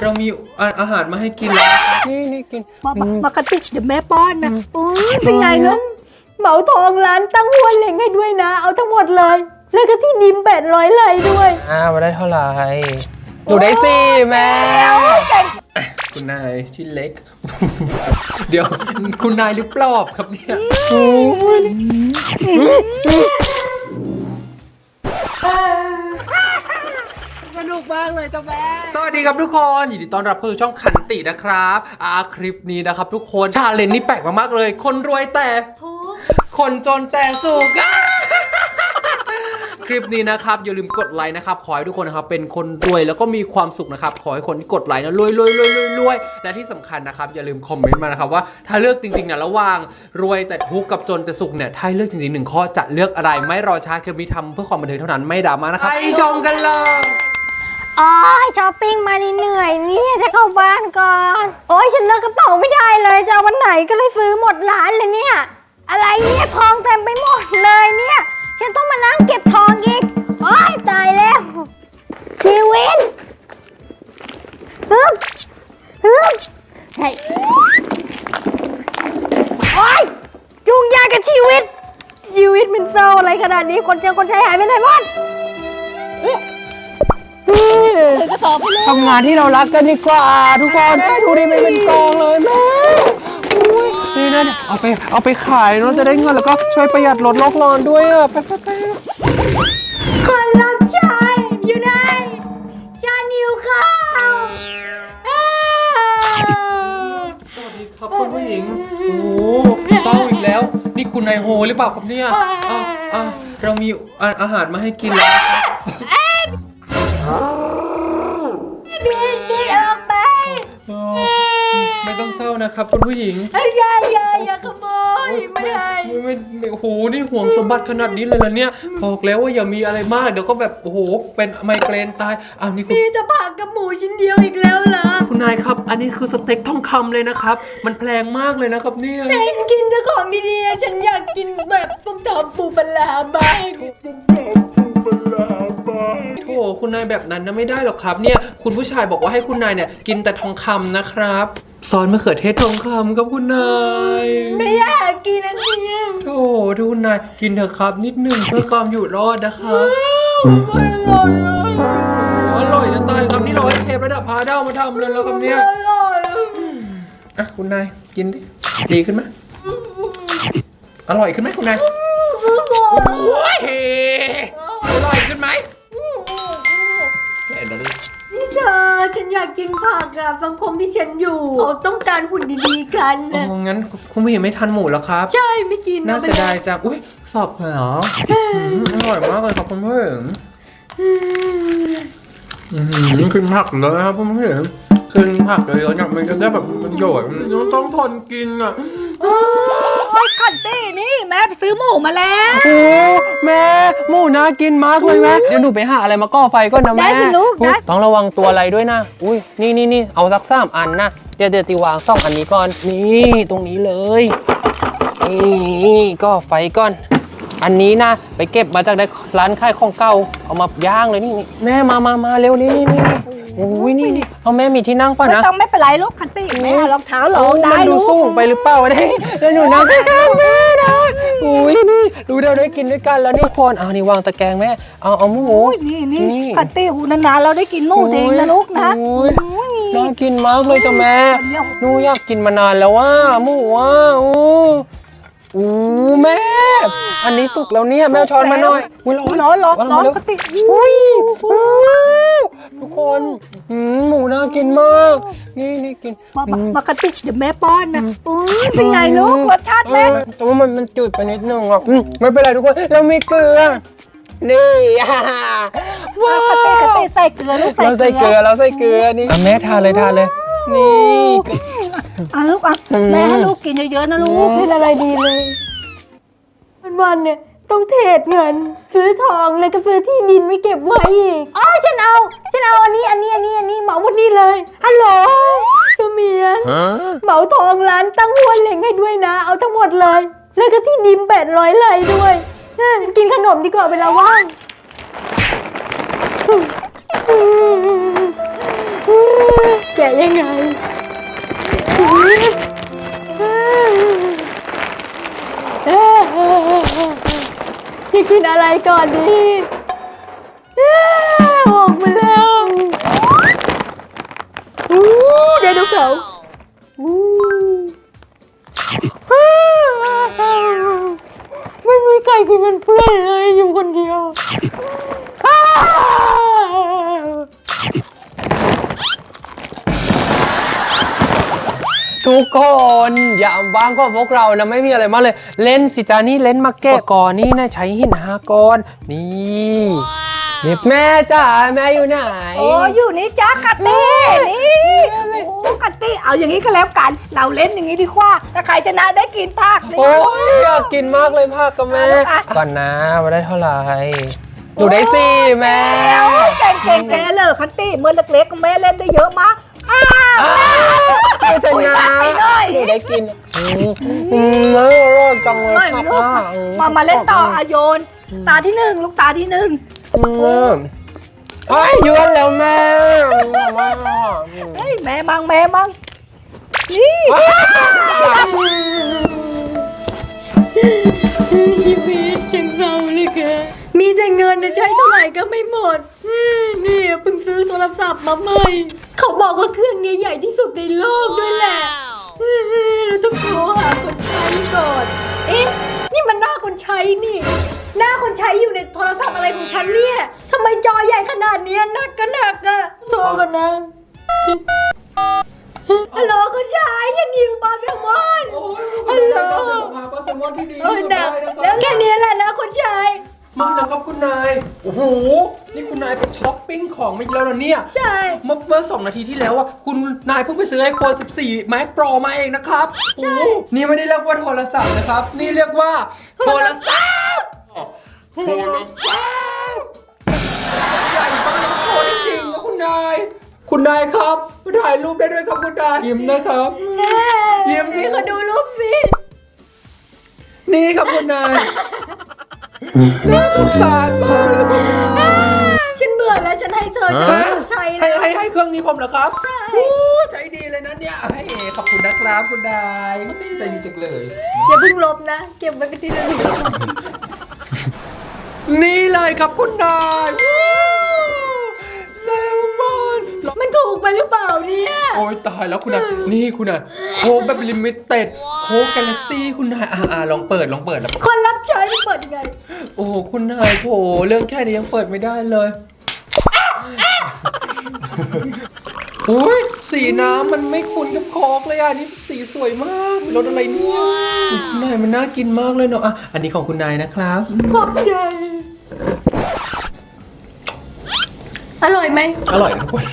เรามีอาอาหารมาให้กินแล้วนะครับนี่นี่กินมามาปกติเดี๋ยวแม่ป้อนนะอุ้ยเป็นไงลูกเหมาทองร้านตั้งหัวเหล็งให้ด้วยนะ เอาทั้งหมดเลย แล้วก็ที่ดิมแปดร้อยไร่ด้วยอ่ามาได้เท่าไหร่หนูได้สี่แม่คุณนายชิ้นเล็ก เดี๋ยวคุณนายหรือปลอบครับเนี่ย สนุกมากเลยจ้าแม่สวัสดีครับทุกคนยินดีต้อนรับเข้าสู่ช่องขันตินะครับอ่าคลิปนี้นะครับ ทุกคนชาเลนจ์นี่แปลกมากๆเลย คนรวยแต่ ทุกคนจนแต่สุขคลิปนี้นะครับอย่าลืมกดไลค์นะครับขอให้ทุกคนนะครับเป็นคนรวยแล้วก็มีความสุขนะครับขอให้คนที่กดไลค์นะรวยรวยรวยรวยรวยและที่สำคัญนะครับอย่าลืมคอมเมนต์มานะครับว่าถ้าเลือกจริงๆเนี่ยระหว่างรวยแต่ทุกข์กับจนแต่สุขเนี่ยถ้าให้เลือกจริงๆหนึ่งข้อจะเลือกอะไรไม่รอช้าคลิปนี้ทำเพื่อความบันเทิงเท่านั้นไม่ดราม่านะครับไปชมกันเลย โอ๋อช้อปปิ้งมาเหนื่อยเนี่ยจะเข้าบ้านก่อน โอ้ยฉันเลิกกระเป๋าไม่ได้เลยจะเอาวันไหนก็เลยซื้อหมดร้านเลยเนี่ย อะไรเนี่ยทองเต็มไปหมดเลยเนี่ย ฉันต้องมานั่งเก็บทองอีก โอ้ยตายแล้ว ชีวิตฮึบฮึบเฮ้ยโอ้ยยุ่งยากกับชีวิต ชีวิตมันเศร้าอะไรขนาดนี้คนเจอคนใช้หายไปไหนหมด ถือกระสอบไปเลยทำงานที่เรารักกันดีกว่า ทุกคนดูดิมันเป็นกองเลยแม่อุ๊ยนี่นะเอาไปเอาไปขายเนาะจะได้เงินแล้วก็ช่วยประหยัดลดโลกร้อนด้วยอะไปไปไปคนรับใช้อยู่ไหนฉันหิวข้าวอ้าวสวัสดีครับคุณผู้หญิง โอ้โหเศร้าอีกแล้ว นี่คุณนายโฮหรือเปล่าครับเนี่ยอะอะเรามีอาอาหารมาให้กินแล้วนะ ครับคุณผู้หญิงเอ้ยอย่าอย่าอย่าขโมยไม่ให้ไม่ไม่ไม่โอ้โหนี่ห่วงสมบัติขนาดนี้เลยนะเนี่ยบอกแล้วว่าอย่ามีอะไรมากเดี๋ยวก็แบบโอ้โหเป็นไมเกรนตายอ้าวนี่คุณ มีแต่ผักกับหมูชิ้นเดียวอีกแล้วเหรอคุณนายครับ อันนี้คือสเต็กทองคำเลยนะครับ มันแพงมากเลยนะครับเนี่ยฉันกินแต่ของดีๆฉันอยากกินแบบส้มตำปูปลาร้าบ้างโถคุณนายแบบนั้นนะไม่ได้หรอกครับ เนี่ย คุณผู้ชายบอกว่าให้คุณนายเนี่ยกินแต่ทองคำนะครับ ซอสมะเขือเทศทองคำครับคุณนายไม่อยากกินอันนี้โถทุกคุณนายกินเถอะครับนิดหนึ่งเพื่อความอยู่รอดนะครับไม่อร่อยเลยอร่อยจะตายครับนี่เราให้เชฟระดับพาเด้ามาทำเลยแล้วครับเนี่ยอร่อยอะคุณนายกินดิดีขึ้นไหมอร่อยขึ้นไหมคุณนายโอ้ย กกินผักอะสังคมที่ฉันอยู่เขาต้องการหุ่นดีๆกันโอ้นะงั้นคุณผู้หญิงไม่ทานหมูแล้วครับ ใช่ไม่กินน่าอไปเสียดายจังอุ้ยสอบเหรออืมอร่อยมากเลยครับคุณผู้หญิงอืมขึ้นผักเลยครับคุณผู้หญิงขึ้นผักเลยเนี่ยมันจะได้แบบประโยชน์มันต้องทนกินอะโอ้ยขั นตี้นี่แม่ไปซื้อหมูมาแล้วโอ้แม่หมูน่ากินมากเลยแม่เดี๋ยวหนูไปหาอะไรมาก่อไฟก่อนนะแม่ได้สิลูกอุ๊ยได้ต้องระวังตัวอะไรด้วยนะ อุ้ยนี่นี่นี่เอาสักสามอันนะเดี๋ยวเดี๋ยวตีวางสองอันนี้ก่อนนี่ตรงนี้เลยนี่ก็ไฟก่อน อันนี้นะไปเก็บมาจากได้ร้านขายของเก่าเอามาย่างเลยนี่นี่แม่มามามาเร็วนี่นี่นี่โอ้ยนี่นี่เอาแม่มีที่นั่งป่ะไม่นะต้องไม่เป็นไรลูกขันตี้แม่เอารองเท้าลองได้มันดูลูกสูงไปหรือเปล่าวะเนี่ยเดี๋ยวหนูนั่งข้างๆแม่นะอุ้ยนี่ดูเดี๋ยวได้กินด้วยกันแล้วนี่คนเอานี่วางตะแกรงแม่เอาเอาหมูโอ้ยนี่นี่นี่ขันตี้หูนานๆเราได้กินหมูทิ้งนะลูกนะโอ้ยโอ้ยน่ากินมากเลยจ้ะแม่คนเดียวหนูอยากกินมานานแล้วว่าหมูว่าอู้ อู้แม่ อันนี้สุกแล้วเนี่ยแม่เอาช้อนมาหน่อยอุ้ยร้อนร้อนร้อนร้อนร้อนเร็วขันตี้อุ้ยอู้ทุกคนอืมหมูน่ากินมาก นี่นี่กินมามาปกติเดี๋ยวแม่ป้อนนะอุ้ยเป็นไงลูกรสชาติแม่เออแต่ว่ามันมันจืดไปนิดนึงอะอืมไม่เป็นไรทุกคน เรามีเกลือ นี่อ่าว้าขันตี้ขันวตี้ใส่เกลือลูกเราใส่เกลือเราใส่เกลือนี่อะแม่ทานเลยทานเลย นี่ อะลูกอะอืมแม่ให้ลูกกินเยอะๆนะลูกกินอะไรดีเลย วันๆเนี่ยต้องเทรดเงิน ซื้อทองแล้วก็ซื้อที่ดินไม่เก็บไว้อีกอ๋อฉันเอาฉันเอาอันนี้อันนี้อันนี้อันนี้เหมาหมดนี่เลยฮัลโหลเสมียนเหมาทองร้านตั้งหัวเหล็งให้ด้วยนะ เอาทั้งหมดเลย แล้วก็ที่ดินแปดร้อยไร่ด้วยเฮ้ยกินขนมดีกว่าเวลาว่างแก กินอะไรก่อนดี ทุกคนอย่าว่างก็พวกเรานะไม่มีอะไรมากเลย เล่นสิจานี่เล่นมาเก็บก่อนนี่นะใช้หินหาก้อนนี่นี่แม่จ๋าแม่อยู่ไหน โอ้อยู่นี่จ้ากัตตี้นี่โอ้กัตตี้เอาอย่างนี้ก็แล้วกัน เราเล่นอย่างนี้ดีกว่าถ้าใครชนะได้กินผักนี่โอ้ยอยากกินมากเลยผักกับแม่เอาละค่ะก่อนนะว่าได้เท่าไหร่หนูได้สี่แม่โอ้ยเก่งเก่งแกเลยคัตตี้เมื่อเล็กๆแม่เล่นได้เยอะมาก อ้าวอ้าวแม่ชนะตายเลยหนูได้กินอืมอืมอร่อยจังเลไม่ยไม่ผักรู้อะอืมามาเล่นต่ออาโยน ตาที่หนึ่งลูกตาที่หนึ่งอืมเฮ้ยยวนแล้วแม่ว้าเฮ้ยแม่มังแม่มังนี่ชีวิตจังเศร้าเลยแกมีแต่เงินนะใช้เท่าไหร่ก็ไม่หมดนี่เพิ่งซื้อโทรศัพท์มาใหม่ เขาบอกว่าเครื่องนี้ใหญ่ที่สุดในโลกด้วยแหละ เราต้องโทรหาคนใช้ก่อน เอ๊ะ นี่มันหน้าคนใช้นี่ หน้าคนใช้อยู่ในโทรศัพท์อะไรของฉันเนี่ยทำไมจอใหญ่ขนาดเนี้ยหนักก็หนักอะโทรกันนะฮัลโหลคุณชายฉันหิวปลาแซลมอน ฮัลโหล ปลาแซลมอนที่ดีเออหนักแล้วแค่นี้แหละนะคุณชาย มาแล้วครับคุณนาย โอ้โห นี่คุณนายไปช้อปปิ้งของมาอีกแล้วเหรอเนี่ย ใช่ เมื่อเมื่อสองนาทีที่แล้วอะคุณนายเพิ่งไปซื้อ iPhone 14 Max Pro มาเองนะครับโอ้โหนี่ไม่ได้เรียกว่าโทรศัพท์นะครับ นี่เรียกว่าโทรศัพท์โทรศัพท์ใหญ่มากโอ้จริงๆนะคุณนาย คุณนายครับมาถ่ายรูปได้ด้วยครับคุณนายยิ้มนะครับ ยิ้ม นี่เขาดูรูปสิ นี่ครับคุณนาย น่าสงสารมากเลยคุณนายฉันเบื่อแล้วฉันให้เธอฉันไม่ใช้ให้แล้วให้ให้เครื่องนี้ผมเหรอครับโอ้ใจดีเลยนะเนี่ยให้ขอบคุณนะครับคุณนายใจดีจังเลย อย่าเพิ่งลบนะ เก็บไว้เป็นที่ระลึกนี่เลยครับคุณนายว้าวแซลมอนมันถูกไปหรือเปล่าเนี่ย โอ้ยตายแล้วคุณนายนี่คุณนายโค้กแบบลิมิเต็ดโค้กกาแล็กซี่คุณนายอ่าอ่าลองเปิดลองเปิดแล้ว คนรับ ใช้มันเปิดยังไงโอ้คุณนายโถเรื่องแค่นี้ยังเปิดไม่ได้เลยอุ้ยสีน้ำมันไม่คุ้นกับโค้กเลยอะนี่สีสวยมากเป็นรสอะไรเนี่ยคุณนายมันน่ากินมากเลยเนาะอะอันนี้ของคุณนายนะครับ ขอบใจ อร่อยไหมอร่อยทุกคน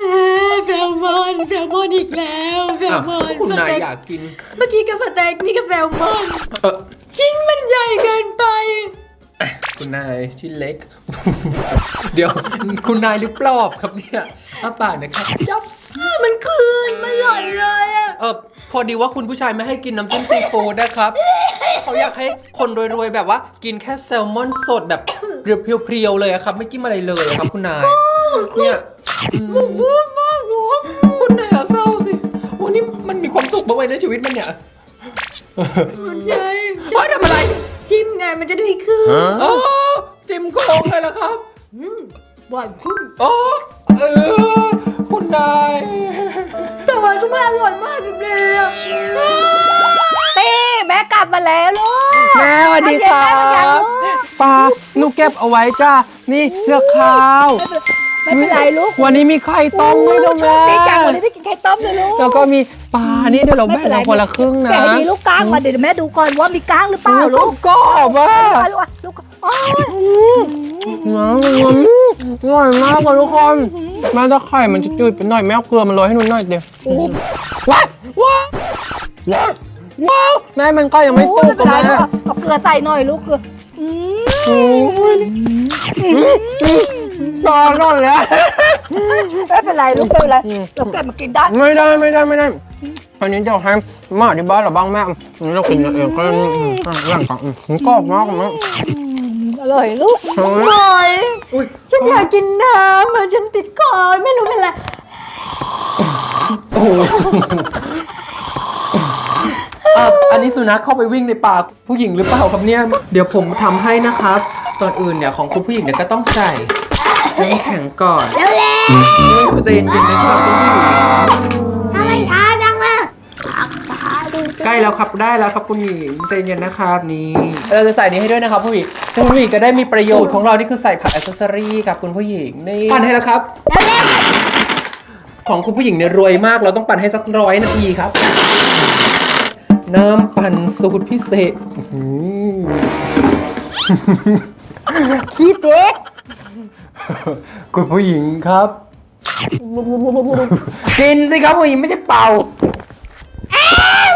เอ้ย แซลมอนแซลมอนอีกแล้วแซลอะมอนคุณสนายเต็กอยากกิน เมื่อกี้ก็สเต็กนี่ก็แซลมอนเออชิ้นมันใหญ่เกินไป คุณนายชิ้นเล็ก เดี๋ยวคุณนายหรือปลอบครับเนี่ยอ้าปากนะครับจ๊อบมันคืนมันหล่นเลยอะเออพอดีว่าคุณผู้ชายไม่ให้กินน้ำจิ้มซีฟู้ดนะครับ เขาอยากให้คนรวยๆแบบว่า กินแค่แซลมอนสดแบบเพียวๆเลยอะครับ ไม่จิ้มอะไรเลยอะครับ คุณนายเนี่ยอืม นนี้มันมีความสุขบ้างไหมในชีวิตมันเนี่ยคุณชายเฮ้ยทำอะไรจิ้มไงมันจะได้คืนอ๋อจิ้มโค้งเลยเหรอครับอืมหวานขึ้นอ๋อเออคุณนายแต่หวานก็ไม่อร่อยมากเลยอะตีแม่กลับมาแล้วลูกแม่สวัสดีครัเอาเย็นๆเอาบเย็นปลาหนูเก็บเอาไว้จ้านี่เลือกข้าว ไม่เป็นไรลูกวันนี้มีไข่ต้มด้วยนะแม่ตีจังวันนี้ได้กินไข่ต้มเลยลูกแล้วก็มีปลานี่เดี๋ยวเราแบ่งกันคนละครึ่งนะแกะให้ดีลูกก้างมาเดี๋ยวแม่ดูก่อนว่ามีก้างหรือเปล่าลูกก็บ้าเอาลูกอะลูกโอ้ยอร่อยมากเลยทุกคนแม่ถ้าไข่มันจะจืดไปหน่อยแม่เอาเกลือมันโรยให้หนูหน่อยเดียวว้าวว้าวว้าวว้าวแม่มันก็ยังไม่สุกกับไม่แม่เป็นไรลูกเอาเกลือใส่หน่อยลูกเกลืออืม โอ้ยตอนนอนแล้วไม่เป็นไรลูกไม่เป็นไรเราเก็บมากินได้ไม่ได้ไม่ได้ไม่ได้อันนี้เดี๋ยวให้มาที่บ้านเราบ้างแม่อันนี้เรากินเองก็ได้อืมอะแบ่งกันอืมมันกรอบมากมั้งอร่อยลูกเฮ้อยร่อยอุ้ยฉันอยากกินน้ำอะฉันติดคอไม่รู้เป็นไรโอ้โหอะอันนี้สุนัขเข้าไปวิ่งในป่าผู้หญิงหรือเปล่าครับเนี่ย เดี๋ยวผมทำให้นะครับ ตอนอื่นเนี่ยของคุณผู้หญิงเนี่ยก็ต้องใส่ น้ำแข็งก่อนเร็วนี่ใจเย็นๆนะครับคุณผู้หญิงๆทำไมช้าจังล่ะใกล้แล้วครับได้แล้วครับคุณหญิงใจเย็นนะครับนี่เราจะใส่นี้ให้ด้วยนะครับผู้หญิงคุณผู้หญิงก็ได้มีประโยชน์ของเรานี่คือใส่ผักอิสซอรี่กับคุณผู้หญิงนี่ปั่นให้แล้วครับ ของคุณผู้หญิงเนี่ยรวยมากเราต้องปั่นให้สักร้อยนาทีครับ น้ำปั่นสูตรพิเศษอื้อหือขี้เด็ก คุณผู้หญิงครับ กินสิครับผู้หญิงไม่ใช่เป่า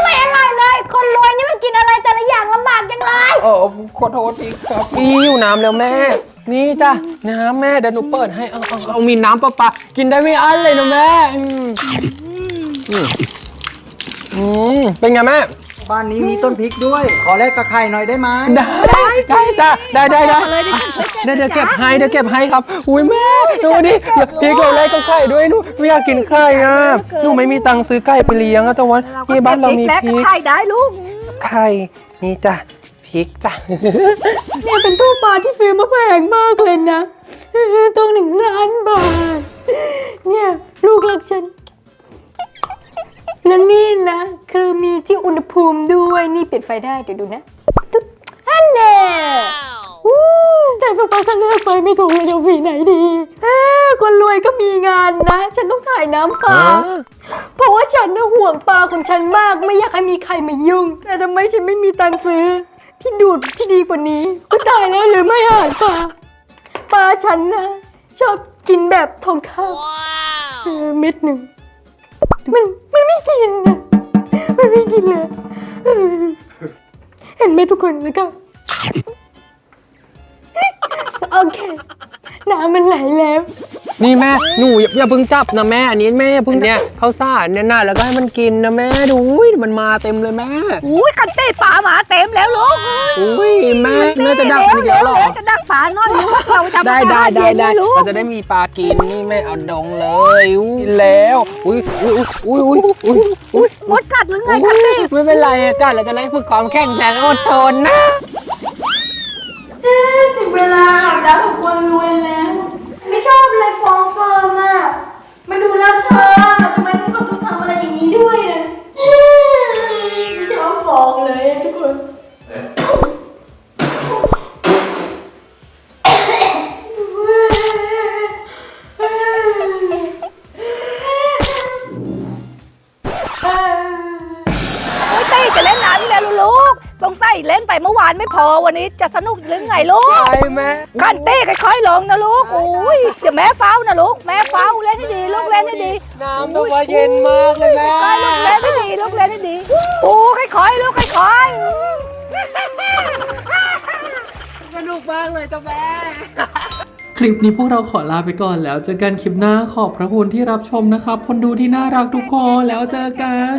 ไม่อร่อยเลย คนรวยนี่มันกินอะไรแต่ละอย่างลำบากจังเลยเออขอโทษทีครับพี่อยู่น้ำแล้วแม่ นี่จ้ะน้ำแม่เดี๋ยวหนูเปิดให้เอาเอาเอามีน้ำประปากินได้ไม่อั้นเลยนะแม่อืมอืมอืมเป็นไงแม่ บ้านนี้มีต้นพริกด้วย ขอแลกกับไข่หน่อยได้ไหมได้ได้จ้ะได้ได้ได้เดี๋ยวเดี๋ยวเก็บให้เดี๋ยวเก็บให้ครับ อุ้ยแม่ดูดิพริกเราแลกกับไข่ด้วยหนูไม่อยากกินไข่อะหนูไม่มีตังค์ซื้อไก่ไปเลี้ยงอะแต่ว่าที่บ้านเรามีแล้วพก็ริกไข่ได้ลูกไข่นี่จ้ะพริกจ้ะเนี่ยเป็นตู้ปลาที่ซื้อมาแพงมากเลยนะต้องหนึ่งล้านบาท เนี่ยลูกรักฉัน แล้วนี่นะ คือมีที่อุณหภูมิด้วยนี่ปิดไฟได้เดี๋ยวดูนะตุ๊บอันเน่วู้แต่สักพักก็เลือกไฟไม่ถูกเลยจะเอาสีไหนดีเอ้อคนรวยก็มีงานนะ ฉันต้องถ่ายน้ำปลาเพราะว่าฉันน่ะห่วงปลาของฉันมากไม่อยากให้มีใครมายุ่ง แต่ทำไมฉันไม่มีตังค์ซื้อ ที่ดูดที่ดีกว่านี้ก็ตายแล้วหรือไม่อาหารปลาปลาฉันนะชอบกินแบบทองคำเออเม็ดหนึ่ง มันมันไม่กินนะมันไม่กินเลยเห็นไหมทุกคนแล้วก็โอเคน้ำมันไหลแล้ว นี่แม่หนูอย่าอย่าเพิ่งจับนะแม่อันนี้แม่เพิ่งเนี่ยข้าวสารเนี่ยนะแล้วก็ให้มันกินนะแม่ดูอุ้ยมันมาเต็มเลยแม่อุ้ยกันเต้ปลาหมาเต็มแล้วลูกอุ้ยแม่แม่จะดักมันอีกแล้วเหรอ จะดักปลาน้อยลูกเราจะได้ได้ได้ได้ลูกเราจะได้มีปลากินนี่แม่เอาดองเลยอุ้ยแล้วอุ้ยอุ้ยอุ้ยอุ้ยอุ้ยอุ้ยมดกัดหรือไงกันเต้ไม่เป็นไรอะจ้าเราจะไล่ฝึกความแข็งแรงอดทนนะถึงเวลาอาบน้ำของคนรวยแล้วานไม่พอวันนี้จะสนุกหรือไงลูกใช่แม่กันเต้ค่อยๆลงนะลูกโอ้ยเดี๋ยวแม่เฝ้านะลูกแม่เฝ้าเล่นให้ดีลูกเล่นให้ดีน้ำแบบว่าเย็นมากเลยแม่ค่อยลูกเล่นให้ดีลูกเล่นให้ดีโอ้ค่อยๆลูกค่อยๆสนุกมากเลยจ้าแม่คลิปนี้พวกเราขอลาไปก่อนแล้วเจอกันคลิปหน้าขอบพระคุณที่รับชมนะครับ คนดูที่น่ารักทุกคนแล้วเจอกัน